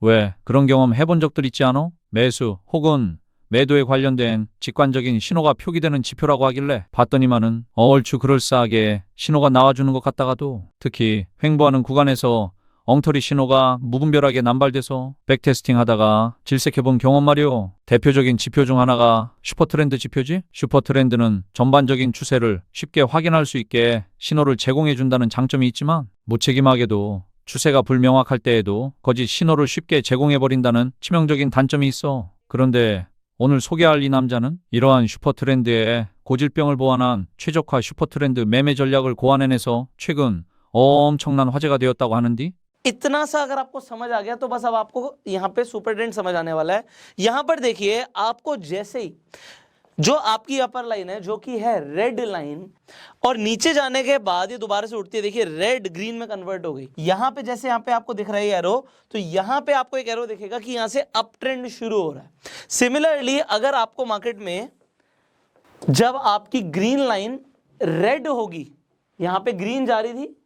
왜 그런 경험 해본 적들 있지 않어? 매수 혹은 매도에 관련된 직관적인 신호가 표기되는 지표라고 하길래 봤더니만은 얼추 그럴싸하게 신호가 나와주는 것 같다가도 특히 횡보하는 구간에서 엉터리 신호가 무분별하게 남발돼서 백테스팅 하다가 질색해본 경험 말이오. 대표적인 지표 중 하나가 슈퍼트렌드 지표지? 슈퍼트렌드는 전반적인 추세를 쉽게 확인할 수 있게 신호를 제공해준다는 장점이 있지만 무책임하게도 추세가 불명확할 때에도 거짓 신호를 쉽게 제공해버린다는 치명적인 단점이 있어. 그런데 오늘 소개할 이 남자는 이러한 슈퍼트렌드에 고질병을 보완한 최적화 슈퍼트렌드 매매 전략을 고안해내서 최근 엄청난 화제가 되었다고 하는디 इतना सा अगर आपको समझ आ गया तो बस अब आपको यहाँ पे सुपर ट्रेंड समझ आने वाला है यहाँ पर देखिए आपको जैसे ही जो आपकी अपर लाइन है, जो कि है रेड लाइन और नीचे जाने के बाद ये दोबारा से उठती है, देखिए रेड ग्रीन में कन्वर्ट हो गई। यहाँ पे जैसे यहाँ पे आपको दिख रहा है एरो तो यहाँ पे आपको एक एरो दिखेगा कि यहाँ से अप ट्रेंड शुरू हो रहा है। सिमिलरली अगर आपको मार्केट में जब आपकी ग्रीन लाइन रेड होगी, यहाँ पे ग्रीन जा रही थी,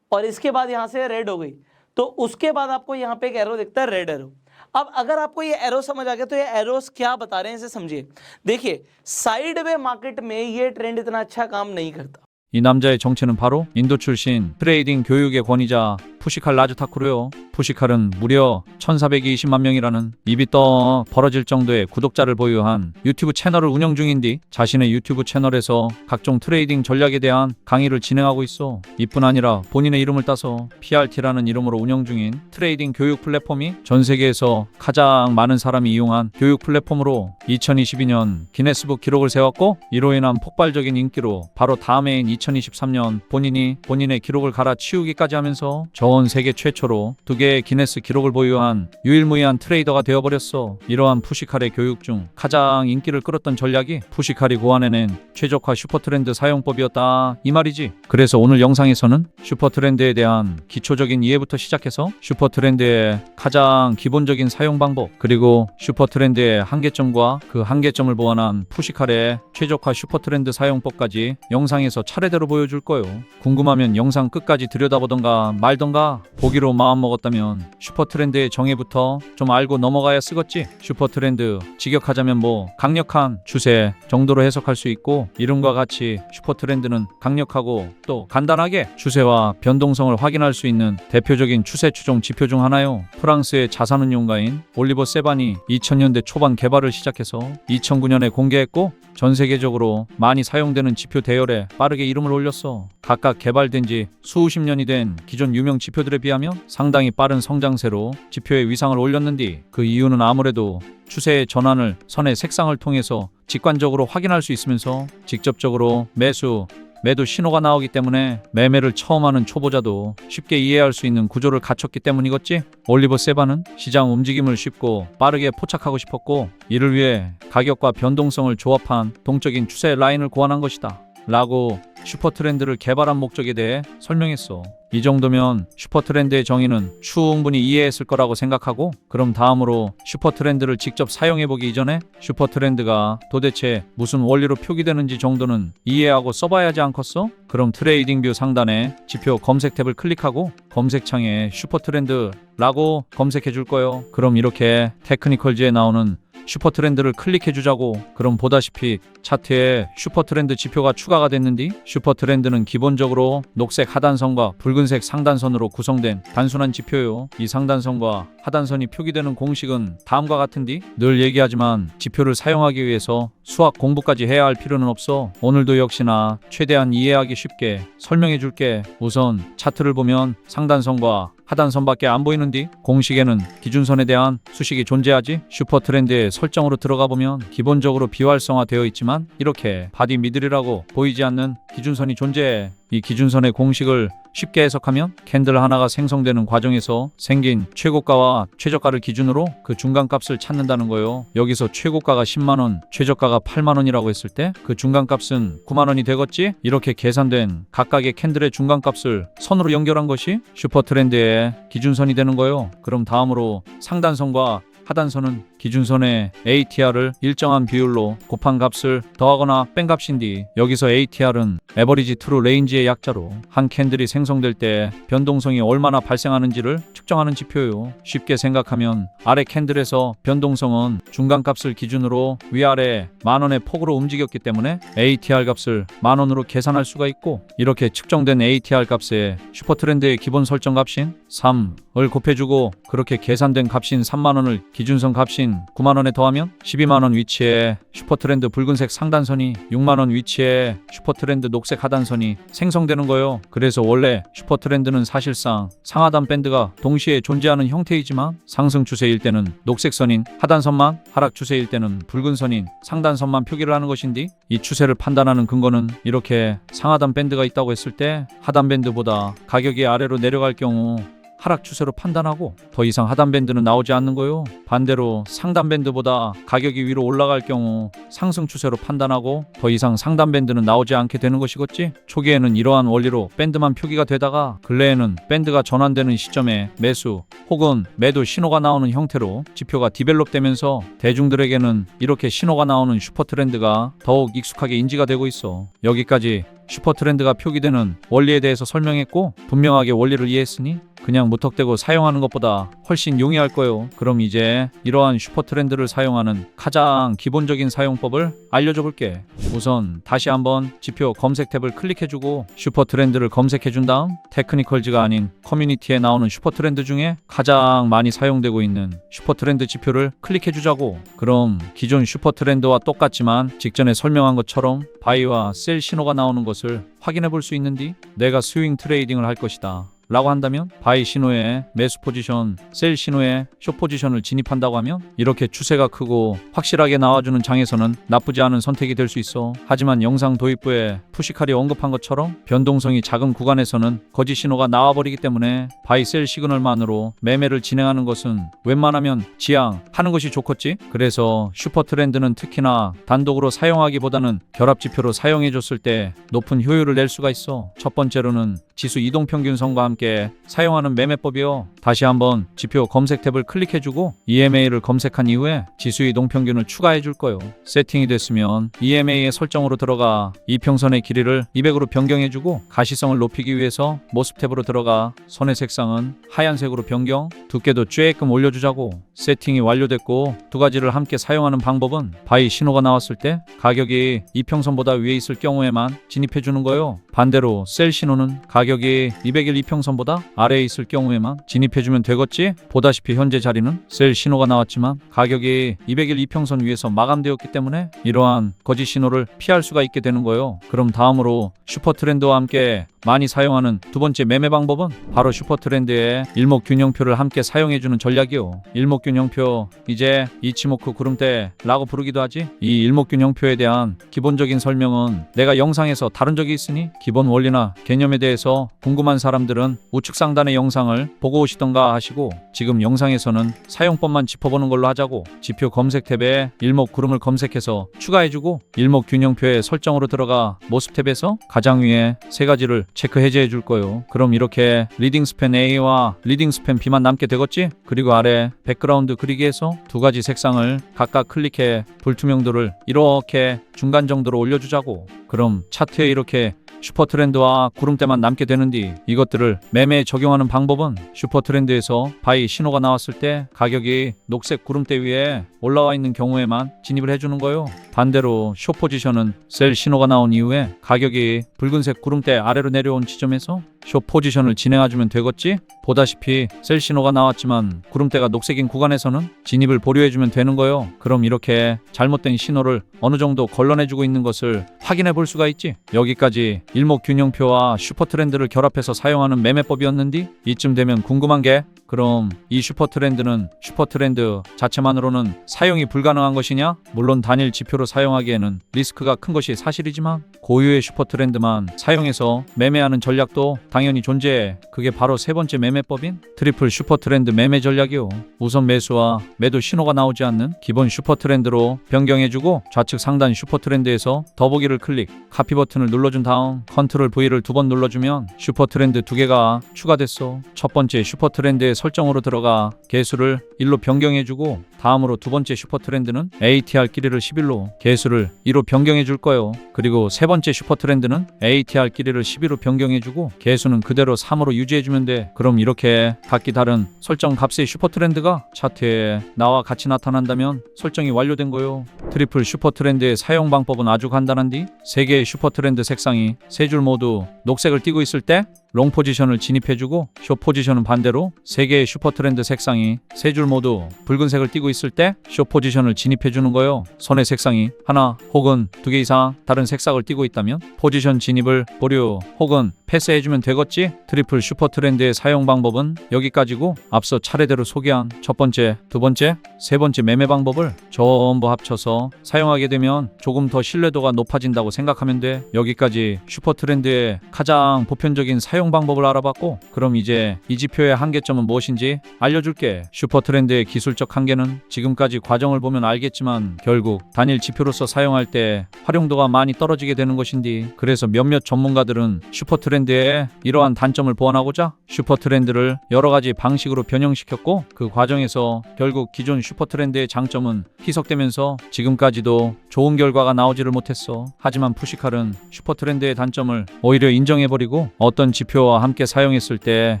और इसके बाद यहाँ से रेड हो गई तो उसके बाद आपको यहाँ पे एक एरो दिखता है रेड एरो अब अगर आपको ये एरो समझ आ गया तो ये एरोस क्या बता रहे हैं इसे समझिए देखिए साइड वे मार्केट में ये ट्रेंड इतना अच्छा काम नहीं करता 이 남자의 정체는 바로 인도 출신 트레이딩 교육의 권위자 푸시칼 라즈타쿠르요. 푸시칼은 무려 1420만 명이라는 입이 떠 벌어질 정도의 구독자를 보유한 유튜브 채널을 운영 중인디 자신의 유튜브 채널에서 각종 트레이딩 전략에 대한 강의를 진행하고 있어. 이뿐 아니라 본인의 이름을 따서 PRT라는 이름으로 운영 중인 트레이딩 교육 플랫폼이 전 세계에서 가장 많은 사람이 이용한 교육 플랫폼으로 2022년 기네스북 기록을 세웠고 이로 인한 폭발적인 인기로 바로 다음 해인 2023년 본인이 본인의 기록을 갈아치우기까지 하면서 전 세계 최초로 두 개의 기네스 기록을 보유한 유일무이한 트레이더가 되어버렸어. 이러한 푸시칼의 교육 중 가장 인기를 끌었던 전략이 푸시칼이 고안해낸 최적화 슈퍼트렌드 사용법이었다 이 말이지. 그래서 오늘 영상에서는 슈퍼트렌드에 대한 기초적인 이해부터 시작해서 슈퍼트렌드의 가장 기본적인 사용 방법 그리고 슈퍼트렌드의 한계점과 그 한계점을 보완한 푸시칼의 최적화 슈퍼트렌드 사용법까지 영상에서 차례대로 보여줄 거요. 궁금하면 영상 끝까지 들여다보던가 말던가 보기로 마음먹었다면 슈퍼트렌드의 정의부터 좀 알고 넘어가야 쓰겠지. 슈퍼트렌드 직역하자면 뭐 강력한 추세 정도로 해석할 수 있고 이름과 같이 슈퍼트렌드는 강력하고 또 간단하게 추세와 변동성을 확인할 수 있는 대표적인 추세 추종 지표 중 하나요. 프랑 스의 자산운용가인 올리버 세반이 2000년대 초반 개발을 시작해서 2009년에 공개했고 전 세계적으로 많이 사용되는 지표 대열에 빠르게 이름을 올렸어. 각각 개발된 지 수십 년이 된 기존 유명 지표들에 비하면 상당히 빠른 성장세로 지표의 위상을 올렸는데 그 이유는 아무래도 추세의 전환을 선의 색상을 통해서 직관적으로 확인할 수 있으면서 직접적으로 매수, 매도 신호가 나오기 때문에 매매를 처음 하는 초보자도 쉽게 이해할 수 있는 구조를 갖췄기 때문이겠지? 올리버 세바는 시장 움직임을 쉽고 빠르게 포착하고 싶었고 이를 위해 가격과 변동성을 조합한 동적인 추세 라인을 고안한 것이다. 라고 슈퍼트렌드를 개발한 목적에 대해 설명했어. 이 정도면 슈퍼트렌드의 정의는 충분히 이해했을 거라고 생각하고 그럼 다음으로 슈퍼트렌드를 직접 사용해보기 이전에 슈퍼트렌드가 도대체 무슨 원리로 표기되는지 정도는 이해하고 써봐야 하지 않겠어? 그럼 트레이딩 뷰 상단에 지표 검색 탭을 클릭하고 검색창에 슈퍼트렌드라고 검색해 줄 거요. 그럼 이렇게 테크니컬즈에 나오는 슈퍼트렌드를 클릭해 주자고. 그럼 보다시피 차트에 슈퍼트렌드 지표가 추가가 됐는디? 슈퍼트렌드는 기본적으로 녹색 하단선과 붉은색 상단선으로 구성된 단순한 지표요. 이 상단선과 하단선이 표기되는 공식은 다음과 같은디? 늘 얘기하지만 지표를 사용하기 위해서 수학 공부까지 해야 할 필요는 없어. 오늘도 역시나 최대한 이해하기 쉽게 설명해 줄게. 우선 차트를 보면 상단선과 하단선밖에 안 보이는디? 공식에는 기준선에 대한 수식이 존재하지? 슈퍼 트렌드의 설정으로 들어가 보면 기본적으로 비활성화되어 있지만 이렇게 바디 미들이라고 보이지 않는 기준선이 존재해 이 기준선의 공식을 쉽게 해석하면 캔들 하나가 생성되는 과정에서 생긴 최고가와 최저가를 기준으로 그 중간값을 찾는다는 거요. 여기서 최고가가 10만 원, 최저가가 8만 원이라고 했을 때 그 중간값은 9만 원이 되겠지? 이렇게 계산된 각각의 캔들의 중간값을 선으로 연결한 것이 슈퍼 트렌드의 기준선이 되는 거요. 그럼 다음으로 상단선과 하단선은 기준선에 ATR을 일정한 비율로 곱한 값을 더하거나 뺀 값인디 여기서 ATR은 에버리지 트루 레인지의 약자로 한 캔들이 생성될 때 변동성이 얼마나 발생하는지를 측정하는 지표요. 쉽게 생각하면 아래 캔들에서 변동성은 중간값을 기준으로 위아래 만원의 폭으로 움직였기 때문에 ATR 값을 만원으로 계산할 수가 있고 이렇게 측정된 ATR 값에 슈퍼트렌드의 기본 설정 값인 3을 곱해주고 그렇게 계산된 값인 3만원을 기준선 값인 9만원에 더하면 12만원 위치에 슈퍼트렌드 붉은색 상단선이 6만원 위치에 슈퍼트렌드 녹색 하단선이 생성되는 거예요. 그래서 원래 슈퍼트렌드는 사실상 상하단 밴드가 동시에 존재하는 형태이지만 상승 추세일 때는 녹색 선인 하단선만 하락 추세일 때는 붉은 선인 상단선만 표기를 하는 것인데 이 추세를 판단하는 근거는 이렇게 상하단 밴드가 있다고 했을 때 하단 밴드보다 가격이 아래로 내려갈 경우 하락 추세로 판단하고 더 이상 하단 밴드는 나오지 않는 거요. 반대로 상단 밴드보다 가격이 위로 올라갈 경우 상승 추세로 판단하고 더 이상 상단 밴드는 나오지 않게 되는 것이겠지. 초기에는 이러한 원리로 밴드만 표기가 되다가 근래에는 밴드가 전환되는 시점에 매수 혹은 매도 신호가 나오는 형태로 지표가 디벨롭되면서 대중들에게는 이렇게 신호가 나오는 슈퍼 트렌드가 더욱 익숙하게 인지가 되고 있어. 여기까지 슈퍼 트렌드가 표기되는 원리에 대해서 설명했고 분명하게 원리를 이해했으니 그냥 무턱대고 사용하는 것보다 훨씬 용이할 거예요. 그럼 이제 이러한 슈퍼 트렌드를 사용하는 가장 기본적인 사용법을 알려줘 볼게. 우선 다시 한번 지표 검색 탭을 클릭해주고 슈퍼 트렌드를 검색해준 다음 테크니컬즈가 아닌 커뮤니티에 나오는 슈퍼 트렌드 중에 가장 많이 사용되고 있는 슈퍼 트렌드 지표를 클릭해주자고. 그럼 기존 슈퍼 트렌드와 똑같지만 직전에 설명한 것처럼 바이와 셀 신호가 나오는 것을 확인해 볼 수 있는디 내가 스윙 트레이딩을 할 것이다. 라고 한다면 바이 신호에 매수 포지션, 셀 신호에 쇼 포지션을 진입한다고 하면 이렇게 추세가 크고 확실하게 나와주는 장에서는 나쁘지 않은 선택이 될 수 있어. 하지만 영상 도입부에 푸시칼이 언급한 것처럼 변동성이 작은 구간에서는 거짓 신호가 나와버리기 때문에 바이 셀 시그널만으로 매매를 진행하는 것은 웬만하면 지양하는 것이 좋겠지. 그래서 슈퍼 트렌드는 특히나 단독으로 사용하기보다는 결합 지표로 사용해 줬을 때 높은 효율을 낼 수가 있어. 첫 번째로는 지수 이동 평균선과 함께 사용하는 매매법이요. 다시 한번 지표 검색 탭을 클릭해주고 EMA를 검색한 이후에 지수 이동 평균을 추가해 줄 거요. 세팅이 됐으면 EMA의 설정으로 들어가 이평선의 길이를 200으로 변경해주고 가시성을 높이기 위해서 모습 탭으로 들어가 선의 색상은 하얀색으로 변경, 두께도 쬐끔 올려주자고. 세팅이 완료됐고 두 가지를 함께 사용하는 방법은 바이 신호가 나왔을 때 가격이 이평선보다 위에 있을 경우에만 진입해 주는 거요. 반대로 셀 신호는 가격 이 200일 이평선보다 아래에 있을 경우에만 진입해주면 되겠지? 보다시피 현재 자리는 셀 신호가 나왔지만 가격이 200일 이평선 위에서 마감되었기 때문에 이러한 거짓 신호를 피할 수가 있게 되는 거예요. 그럼 다음으로 슈퍼 트렌드와 함께 많이 사용하는 두 번째 매매 방법은 바로 슈퍼 트렌드의 일목균형표를 함께 사용해주는 전략이요. 일목균형표 이제 이치모크 구름대라고 부르기도 하지. 이 일목균형표에 대한 기본적인 설명은 내가 영상에서 다룬 적이 있으니 기본 원리나 개념에 대해서 궁금한 사람들은 우측 상단의 영상을 보고 오시던가 하시고 지금 영상에서는 사용법만 짚어보는 걸로 하자고 지표 검색 탭에 일목 구름을 검색해서 추가해주고 일목균형표의 설정으로 들어가 모습 탭에서 가장 위에 세 가지를 체크 해제해 줄 거요. 그럼 이렇게 리딩 스팬 A와 리딩 스팬 B만 남게 되겠지? 그리고 아래 백그라운드 그리기에서 두 가지 색상을 각각 클릭해 불투명도를 이렇게 중간 정도로 올려주자고. 그럼 차트에 이렇게 슈퍼 트렌드와 구름대만 남게 되는디 이것들을 매매에 적용하는 방법은 슈퍼 트렌드에서 바이 신호가 나왔을 때 가격이 녹색 구름대 위에 올라와 있는 경우에만 진입을 해주는 거요. 반대로 쇼 포지션은 셀 신호가 나온 이후에 가격이 붉은색 구름대 아래로 내려온 지점에서 쇼 포지션을 진행해주면 되겠지? 보다시피 셀 신호가 나왔지만 구름대가 녹색인 구간에서는 진입을 보류해주면 되는 거요. 그럼 이렇게 잘못된 신호를 어느 정도 걸러내주고 있는 것을 확인해 볼 수가 있지. 여기까지 일목균형표와 슈퍼 트렌드를 결합해서 사용하는 매매법이었는디 이쯤 되면 궁금한 게 그럼 이 슈퍼 트렌드는 슈퍼 트렌드 자체만으로는 사용이 불가능한 것이냐? 물론 단일 지표로 사용하기에는 리스크가 큰 것이 사실이지만 고유의 슈퍼 트렌드만 사용해서 매매하는 전략도 당연히 존재해. 그게 바로 세 번째 매매법인 트리플 슈퍼 트렌드 매매 전략이요. 우선 매수와 매도 신호가 나오지 않는 기본 슈퍼 트렌드로 변경해주고 좌측 상단 슈퍼 트렌드에서 더보기를 클릭, 카피 버튼을 눌러준 다음 컨트롤 V를 두 번 눌러주면 슈퍼 트렌드 두 개가 추가됐어. 첫 번째 슈퍼 트렌드에서 설정으로 들어가 개수를 1로 변경해주고 다음으로 두 번째 슈퍼트렌드는 ATR 길이를 11로 개수를 2로 변경해줄 거예요. 그리고 세 번째 슈퍼트렌드는 ATR 길이를 12로 변경해주고 개수는 그대로 3으로 유지해주면 돼. 그럼 이렇게 각기 다른 설정 값의 슈퍼트렌드가 차트에 나와 같이 나타난다면 설정이 완료된 거요. 트리플 슈퍼트렌드의 사용 방법은 아주 간단한디 세 개의 슈퍼트렌드 색상이 세 줄 모두 녹색을 띠고 있을 때 롱 포지션을 진입해주고 숏 포지션은 반대로 세 개의 슈퍼트렌드 색상이 세줄 모두 붉은색을 띠고 있을 때 숏 포지션을 진입해주는 거요. 선의 색상이 하나 혹은 두 개 이상 다른 색상을 띠고 있다면 포지션 진입을 보류 혹은 패스해주면 되겠지. 트리플 슈퍼트렌드의 사용 방법은 여기까지고 앞서 차례대로 소개한 첫 번째, 두 번째, 세 번째 매매 방법을 전부 합쳐서 사용하게 되면 조금 더 신뢰도가 높아진다고 생각하면 돼. 여기까지 슈퍼트렌드의 가장 보편적인 사용 방법을 알아봤고 그럼 이제 이 지표의 한계점은 무엇인지 알려줄게. 슈퍼트렌드의 기술적 한계는 지금까지 과정을 보면 알겠지만 결국 단일 지표로서 사용할 때 활용도가 많이 떨어지게 되는 것인디 그래서 몇몇 전문가들은 슈퍼트렌드의 이러한 단점을 보완하고자 슈퍼트렌드를 여러 가지 방식으로 변형시켰고 그 과정에서 결국 기존 슈퍼트렌드의 장점은 희석되면서 지금까지도 좋은 결과가 나오지를 못했어. 하지만 푸시칼은 슈퍼트렌드의 단점을 오히려 인정해버리고 어떤 지표 와 함께 사용했을 때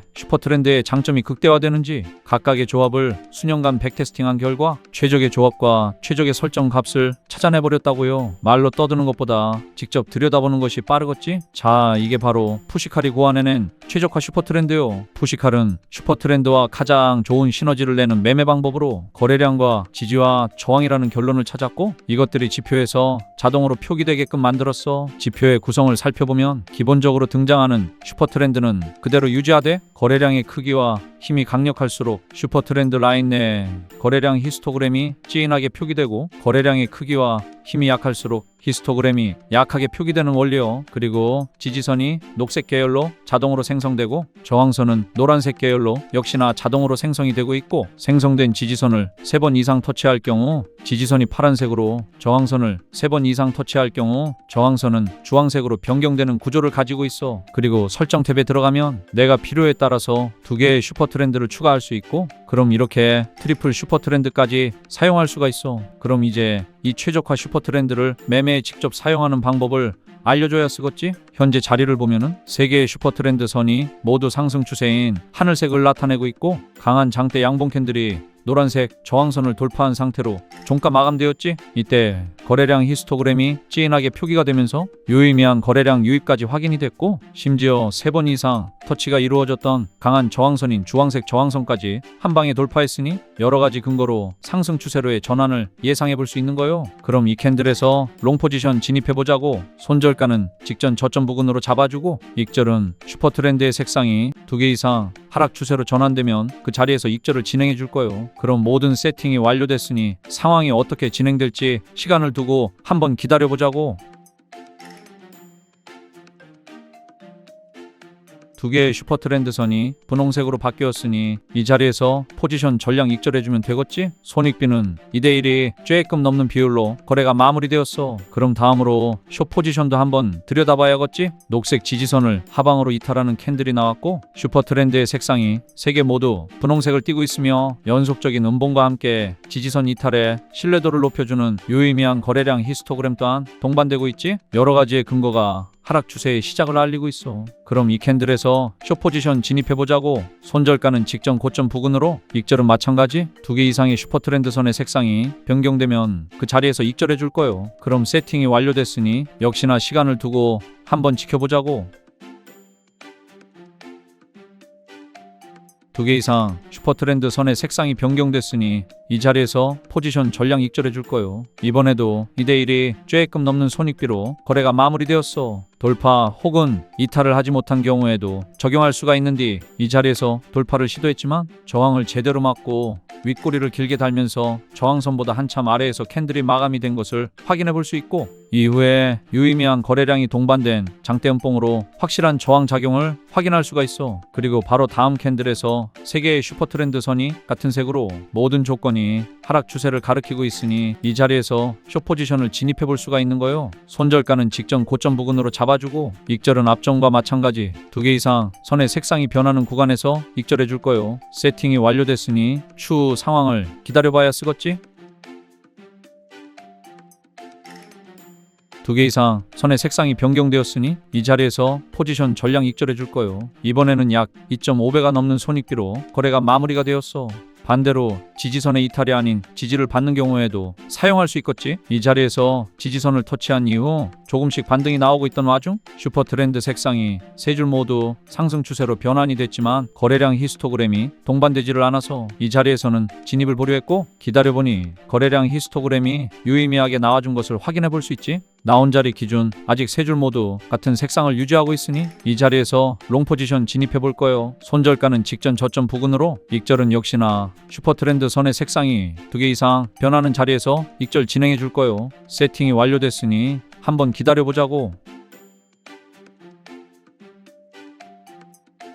슈퍼트렌드의 장점이 극대화되는지 각각의 조합을 수년간 백테스팅한 결과 최적의 조합과 최적의 설정 값을 찾아내버렸다고요. 말로 떠드는 것보다 직접 들여다보는 것이 빠르겠지? 자, 이게 바로 푸시칼이 고안해낸 최적화 슈퍼트렌드요. 푸시칼은 슈퍼트렌드와 가장 좋은 시너지를 내는 매매 방법으로 거래량과 지지와 저항이라는 결론을 찾았고 이것들이 지표에서 자동으로 표기되게끔 만들었어. 지표의 구성을 살펴보면 기본적으로 등장하는 슈퍼 트렌드는 그대로 유지하되 거래량의 크기와 힘이 강력할수록 슈퍼 트렌드 라인 내에 거래량 히스토그램이 찌인하게 표기되고 거래량의 크기와 힘이 약할수록 히스토그램이 약하게 표기되는 원리요. 그리고 지지선이 녹색 계열로 자동으로 생성되고 저항선은 노란색 계열로 역시나 자동으로 생성이 되고 있고 생성된 지지선을 세번 이상 터치할 경우 지지선이 파란색으로 저항선을 세번 이상 터치할 경우 저항선은 주황색으로 변경되는 구조를 가지고 있어. 그리고 설정 탭에 들어가면 내가 필요에 따라서 두 개의 슈퍼 트렌드를 추가할 수 있고 그럼 이렇게 트리플 슈퍼 트렌드까지 사용할 수가 있어. 그럼 이제 이 최적화 슈퍼 트렌드를 매매에 직접 사용하는 방법을 알려줘야 쓰겠지? 현재 자리를 보면은 세 개의 슈퍼 트렌드 선이 모두 상승 추세인 하늘색을 나타내고 있고 강한 장대 양봉 캔들이 노란색 저항선을 돌파한 상태로 종가 마감되었지? 이때 거래량 히스토그램이 찌인하게 표기가 되면서 유의미한 거래량 유입까지 확인이 됐고 심지어 세 번 이상 터치가 이루어졌던 강한 저항선인 주황색 저항선까지 한 방에 돌파했으니 여러 가지 근거로 상승 추세로의 전환을 예상해 볼 수 있는 거요. 그럼 이 캔들에서 롱 포지션 진입해 보자고 손절가는 직전 저점 부근으로 잡아주고 익절은 슈퍼 트렌드의 색상이 두 개 이상 하락 추세로 전환되면 그 자리에서 익절을 진행해 줄 거요. 그럼 모든 세팅이 완료됐으니 상황이 어떻게 진행될지 시간을 두고 한번 기다려 보자고. 두 개의 슈퍼 트렌드 선이 분홍색으로 바뀌었으니 이 자리에서 포지션 전량 익절해주면 되겠지? 손익비는 2대1이 쬐끔 넘는 비율로 거래가 마무리되었어. 그럼 다음으로 숏 포지션도 한번 들여다봐야겠지? 녹색 지지선을 하방으로 이탈하는 캔들이 나왔고 슈퍼 트렌드의 색상이 세 개 모두 분홍색을 띠고 있으며 연속적인 음봉과 함께 지지선 이탈에 신뢰도를 높여주는 유의미한 거래량 히스토그램 또한 동반되고 있지? 여러 가지의 근거가 하락 추세의 시작을 알리고 있어. 그럼 이 캔들에서 쇼 포지션 진입해 보자고. 손절가는 직전 고점 부근으로 익절은 마찬가지. 두 개 이상의 슈퍼 트렌드 선의 색상이 변경되면 그 자리에서 익절해 줄 거요. 그럼 세팅이 완료됐으니 역시나 시간을 두고 한번 지켜보자고. 두 개 이상 슈퍼 트렌드 선의 색상이 변경됐으니 이 자리에서 포지션 전량 익절해 줄 거요. 이번에도 2대1이 쬐끔 넘는 손익비로 거래가 마무리되었어. 돌파 혹은 이탈을 하지 못한 경우에도 적용할 수가 있는디 이 자리에서 돌파를 시도했지만 저항을 제대로 맞고 윗꼬리를 길게 달면서 저항선보다 한참 아래에서 캔들이 마감이 된 것을 확인해 볼 수 있고 이후에 유의미한 거래량이 동반된 장대 음봉으로 확실한 저항 작용을 확인할 수가 있어. 그리고 바로 다음 캔들에서 세 개의 슈퍼 트렌드 선이 같은 색으로 모든 조건이 직선이 하락 추세를 가리키고 있으니 이 자리에서 숏 포지션을 진입해 볼 수가 있는 거요. 손절가는 직전 고점 부근으로 잡아주고 익절은 앞전과 마찬가지 두 개 이상 선의 색상이 변하는 구간에서 익절해 줄 거요. 세팅이 완료됐으니 추후 상황을 기다려봐야 쓰겠지? 두개 이상 선의 색상이 변경되었으니 이 자리에서 포지션 전량 익절해 줄 거요. 이번에는 약 2.5배가 넘는 손익비로 거래가 마무리가 되었어. 반대로 지지선의 이탈이 아닌 지지를 받는 경우에도 사용할 수 있겠지? 이 자리에서 지지선을 터치한 이후 조금씩 반등이 나오고 있던 와중 슈퍼 트렌드 색상이 세 줄 모두 상승 추세로 변환이 됐지만 거래량 히스토그램이 동반되지를 않아서 이 자리에서는 진입을 보류했고 기다려보니 거래량 히스토그램이 유의미하게 나와준 것을 확인해 볼 수 있지? 나온 자리 기준 아직 세 줄 모두 같은 색상을 유지하고 있으니 이 자리에서 롱 포지션 진입해 볼 거예요. 손절가는 직전 저점 부근으로 익절은 역시나 슈퍼 트렌드 선의 색상이 두 개 이상 변하는 자리에서 익절 진행해 줄 거예요. 세팅이 완료됐으니 한번 기다려 보자고.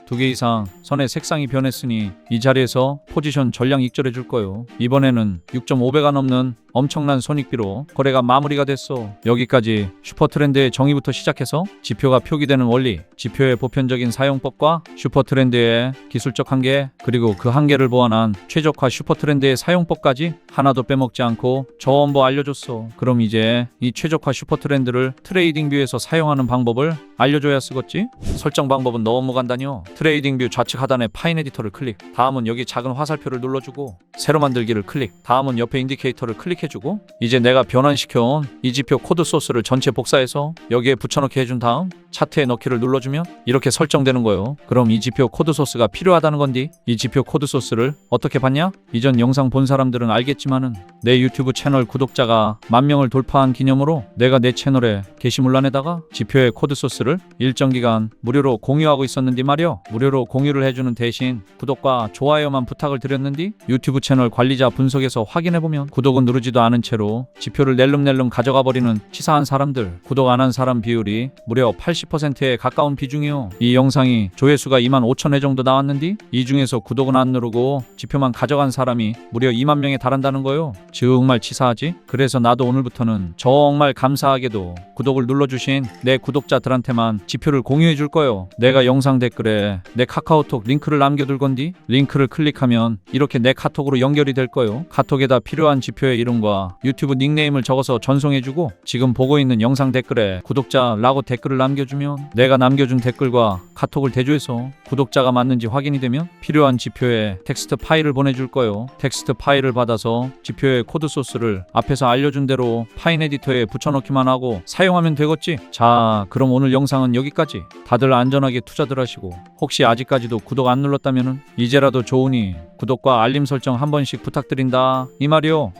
두 개 이상 선의 색상이 변했으니 이 자리에서 포지션 전량 익절해 줄 거예요. 이번에는 6.5배가 넘는 엄청난 손익비로 거래가 마무리가 됐어. 여기까지 슈퍼트렌드의 정의부터 시작해서 지표가 표기되는 원리, 지표의 보편적인 사용법과 슈퍼트렌드의 기술적 한계, 그리고 그 한계를 보완한 최적화 슈퍼트렌드의 사용법까지 하나도 빼먹지 않고 전부 알려줬어. 그럼 이제 이 최적화 슈퍼트렌드를 트레이딩 뷰에서 사용하는 방법을 알려줘야 쓰겠지? 설정 방법은 너무 간단해요. 트레이딩 뷰 좌측 하단에 파인 에디터를 클릭. 다음은 여기 작은 화살표를 눌러주고 새로 만들기를 클릭. 다음은 옆에 인디케이터를 클릭해주고 이제 내가 변환시켜온 이 지표 코드 소스를 전체 복사해서 여기에 붙여넣기 해준 다음 차트에 넣기를 눌러주면 이렇게 설정되는 거예요. 그럼 이 지표 코드 소스가 필요하다는 건디 이 지표 코드 소스를 어떻게 봤냐? 이전 영상 본 사람들은 알겠지만은 내 유튜브 채널 구독자가 만 명을 돌파한 기념으로 내가 내 채널에 게시물란에다가 지표의 코드 소스를 일정 기간 무료로 공유하고 있었는디 말이요. 무료로 공유를 해주는 대신 구독과 좋아요만 부탁을 드렸는디 유튜브 채널 관리자 분석에서 확인해보면 구독은 누르지도 않은 채로 지표를 낼름낼름 가져가 버리는 치사한 사람들 구독 안 한 사람 비율이 무려 80%에 가까운 비중이요. 이 영상이 조회수가 2만 5천 회 정도 나왔는디 이 중에서 구독은 안 누르고 지표만 가져간 사람이 무려 2만 명에 달한다는 거요. 정말 치사하지? 그래서 나도 오늘부터는 정말 감사하게도 구독을 눌러주신 내 구독자들한테만 지표를 공유해 줄 거요. 내가 영상 댓글에 내 카카오톡 링크를 남겨둘 건디 링크를 클릭하면 이렇게 내 카톡으로 연결이 될 거요. 카톡에다 필요한 지표의 이름과 유튜브 닉네임을 적어서 전송해주고 지금 보고 있는 영상 댓글에 구독자라고 댓글을 남겨주면 내가 남겨준 댓글과 카톡을 대조해서 구독자가 맞는지 확인이 되면 필요한 지표에 텍스트 파일을 보내줄 거요. 텍스트 파일을 받아서 지표의 코드 소스를 앞에서 알려준 대로 파인 에디터에 붙여넣기만 하고 사용하면 되겠지. 자, 그럼 오늘 영상은 여기까지. 다들 안전하게 투자들 하시고 혹시 아직까지도 구독 안 눌렀다면은 이제라도 좋으니 구독과 알림 설정 한 번씩 부탁드린다. 이 말이요.